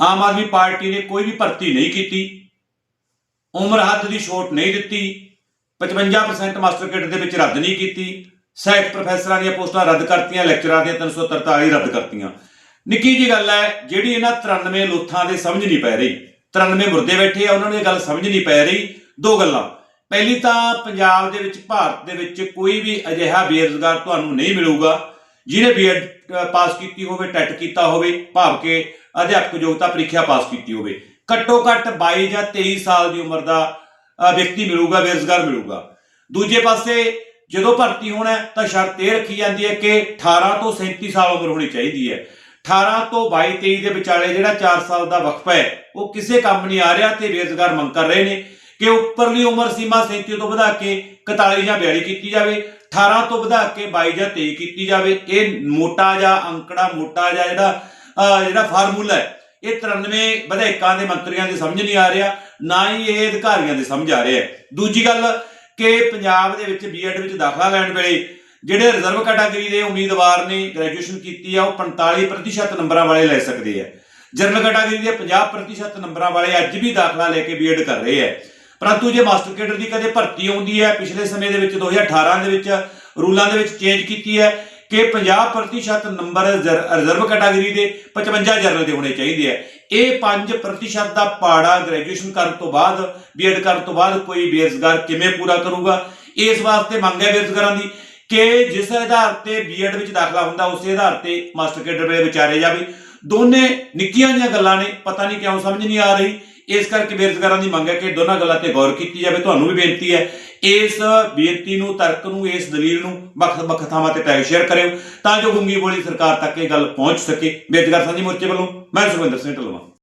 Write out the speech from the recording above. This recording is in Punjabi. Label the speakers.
Speaker 1: ਆਮ ਆਦਮੀ ਪਾਰਟੀ ਨੇ ਕੋਈ ਵੀ ਭਰਤੀ ਨਹੀਂ ਕੀਤੀ। ਉਮਰ ਹੱਦ ਦੀ ਛੋਟ ਨਹੀਂ ਦਿੱਤੀ। 55% ਮਾਸਟਰ ਕੇਡਰ ਦੇ ਵਿੱਚ ਰੱਦ ਨਹੀਂ ਕੀਤੀ। ਸਹਾਇਕ ਪ੍ਰੋਫੈਸਰਾਂ ਦੀਆਂ ਪੋਸਟਾਂ ਰੱਦ ਕਰਤੀਆਂ, ਲੈਕਚਰਾਂ ਦੀਆਂ 343 ਰੱਦ ਕਰਤੀਆਂ। ਨਿੱਕੀ ਜੀ ਗੱਲ ਹੈ, ਜਿਹੜੀ ਇਹਨਾਂ 93 ਲੋਥਾਂ ਦੇ ਸਮਝ ਨਹੀਂ ਪੈ ਰਹੀ। 93 ਮੁਰਦੇ ਬੈਠੇ ਆ, ਉਹਨਾਂ ਨੂੰ ਇਹ ਗੱਲ ਸਮਝ ਨਹੀਂ ਪੈ ਰਹੀ। ਦੋ ਗੱਲਾਂ। ਪਹਿਲੀ ਤਾਂ ਪੰਜਾਬ ਦੇ ਵਿੱਚ, ਭਾਰਤ ਦੇ ਵਿੱਚ ਕੋਈ ਵੀ ਅਜਿਹਾ ਬੇਰੁਜ਼ਗਾਰ ਤੁਹਾਨੂੰ ਨਹੀਂ ਮਿਲੂਗਾ। ਜਿਹਨੇ ਬੀਐਡ ਪਾਸ ਕੀਤੀ ਹੋਵੇ ਟੈਟ ਕੀਤਾ ਹੋਵੇ, ਭਾਵ ਕਿ ਅਧਿਆਪਕ ਯੋਗਤਾ ਪ੍ਰੀਖਿਆ ਪਾਸ ਕੀਤੀ ਹੋਵੇ। ਘੱਟੋ ਘੱਟ 22 ਜਾਂ 23 ਸਾਲ ਦੀ ਉਮਰ ਦਾ ਵਿਅਕਤੀ ਮਿਲੂਗਾ, ਬੇਰੁਜ਼ਗਾਰ ਮਿਲੂਗਾ। ਦੂਜੇ ਪਾਸੇ ਜਦੋਂ ਭਰਤੀ ਹੋਣਾ ਤਾਂ ਸ਼ਰਤ ਇਹ ਰੱਖੀ ਜਾਂਦੀ ਹੈ ਕਿ 18 ਤੋਂ 37 ਸਾਲ ਉਮਰ ਹੋਣੀ ਚਾਹੀਦੀ ਹੈ। 18 ਤੋਂ 22 23 ਦੇ ਵਿਚਾਲੇ ਜਿਹੜਾ 4 ਸਾਲ ਦਾ ਵਕਫਾ ਹੈ, ਉਹ ਕਿਸੇ ਕੰਮ ਨਹੀਂ ਆ ਰਿਹਾ ਤੇ ਬੇਰੁਜ਼ਗਾਰ ਮੰਗ ਕਰ ਰਹੇ ਨੇ ਕਿ ਉੱਪਰਲੀ ਉਮਰ ਸੀਮਾ 37 ਤੋਂ ਵਧਾ ਕੇ 41 ਜਾਂ 42 ਕੀਤੀ ਜਾਵੇ। 18 ਤੋਂ ਵਧਾ ਕੇ 22 ਜਾਂ 23 ਕੀਤੀ ਜਾਵੇ, ਇਹ ਮੋਟਾ ਜਾਂ ਅੰਕੜਾ, ਮੋਟਾ ਜਾਂ ਜਿਹੜਾ ਜਿਹੜਾ ਫਾਰਮੂਲਾ ਹੈ, ਇਹ 93 ਵਿਧਾਇਕਾਂ ਦੇ ਮੰਤਰੀਆਂ ਦੇ ਸਮਝ ਨਹੀਂ ਆ ਰਿਹਾ, ਨਾ ਹੀ ਇਹ ਅਧਿਕਾਰੀਆਂ ਦੇ ਸਮਝ ਆ ਰਿਹਾ ਦੂਜੀ ਗੱਲ ਕਿ ਪੰਜਾਬ ਦੇ ਵਿੱਚ ਬੀਐਡ ਵਿੱਚ ਦਾਖਲਾ ਲੈਣ ਵੇਲੇ ਜਿਹੜੇ ਰਿਜ਼ਰਵ ਕੈਟਾਗਰੀ ਦੇ ਉਮੀਦਵਾਰ ਨੇ ਗ੍ਰੈਜੂਏਸ਼ਨ ਕੀਤੀ ਆ, ਉਹ 45% ਨੰਬਰਾਂ ਵਾਲੇ ਲੈ ਸਕਦੇ ਆ। ਜਨਰਲ ਕੈਟਾਗਰੀ ਦੇ 50% ਨੰਬਰਾਂ ਵਾਲੇ ਅੱਜ ਵੀ ਦਾਖਲਾ ਲੈ ਕੇ ਬੀਐਡ ਕਰ ਰਹੇ ਆ। ਪਰੰਤੂ ਜੇ ਮਾਸਟਰ ਕੇਡਰ ਦੀ ਕਦੇ ਭਰਤੀ ਆਉਂਦੀ ਹੈ, ਪਿਛਲੇ ਸਮੇਂ ਦੇ ਵਿੱਚ 2018 ਦੇ ਵਿੱਚ, ਰੂਲਾਂ ਦੇ ਵਿੱਚ ਚੇਂਜ ਕੀਤੀ ਹੈ ਕਿ 50% ਨੰਬਰ ਰਿਜ਼ਰ- ਰਿਜ਼ਰਵ ਕੈਟਾਗਰੀ ਦੇ 55 ਜਨਰਲ ਦੇ ਹੋਣੇ ਚਾਹੀਦੇ ਆ ਇਹ 5% ਦਾ ਪਾੜਾ ਗ੍ਰੈਜੂਏਸ਼ਨ ਕਰਨ ਤੋਂ ਬਾਅਦ ਬੀਐਡ ਕਰਨ ਤੋਂ ਬਾਅਦ ਕੋਈ ਬੇਰੁਜ਼ਗਾਰ ਕਿਵੇਂ ਪੂਰਾ ਕਰੂਗਾ? ਇਸ ਵਾਸਤੇ ਮੰਗ ਹੈ ਬੇਰੁਜ਼ਗਾਰਾਂ ਦੀ ਕਿ ਜਿਸ ਆਧਾਰ ਤੇ ਬੀਐਡ ਵਿੱਚ ਦਾਖਲਾ ਹੁੰਦਾ, ਉਸੇ ਆਧਾਰ ਤੇ ਮਾਸਟਰ ਕੇਡਰ ਵੇਲੇ ਵਿਚਾਰੇ ਜਾਵੇ। ਦੋਨੇ ਨਿੱਕੀਆਂ ਜਿਹੀਆਂ ਗੱਲਾਂ ਨੇ, ਪਤਾ ਨਹੀਂ ਕਿਉਂ ਸਮਝ ਨਹੀਂ ਆ ਰਹੀ। ਇਸ ਕਰਕੇ ਬੇਰੁਜ਼ਗਾਰਾਂ ਦੀ ਮੰਗ ਹੈ ਕਿ ਦੋਨਾਂ ਗੱਲਾਂ ਤੇ ਗੌਰ ਕੀਤੀ ਜਾਵੇ। ਤੁਹਾਨੂੰ ਵੀ ਬੇਨਤੀ ਹੈ, ਇਸ ਬੇਨਤੀ ਨੂੰ, ਤਰਕ ਨੂੰ, ਇਸ ਦਲੀਲ ਨੂੰ ਵੱਖ ਵੱਖ ਥਾਵਾਂ ਤੇ ਟੈਗ ਸ਼ੇਅਰ ਕਰਿਓ, ਤਾਂ ਜੋ ਗੁੰਗੀ ਬੋਲੀ ਸਰਕਾਰ ਤੱਕ ਇਹ ਗੱਲ ਪਹੁੰਚ ਸਕੇ। ਬੇਰੁਜ਼ਗਾਰ ਸਾਂਝੀ ਮੋਰਚੇ ਵੱਲੋਂ, ਮੈਂ ਸੁਖਵਿੰਦਰ ਸਿੰਘ ਢਲਵਾ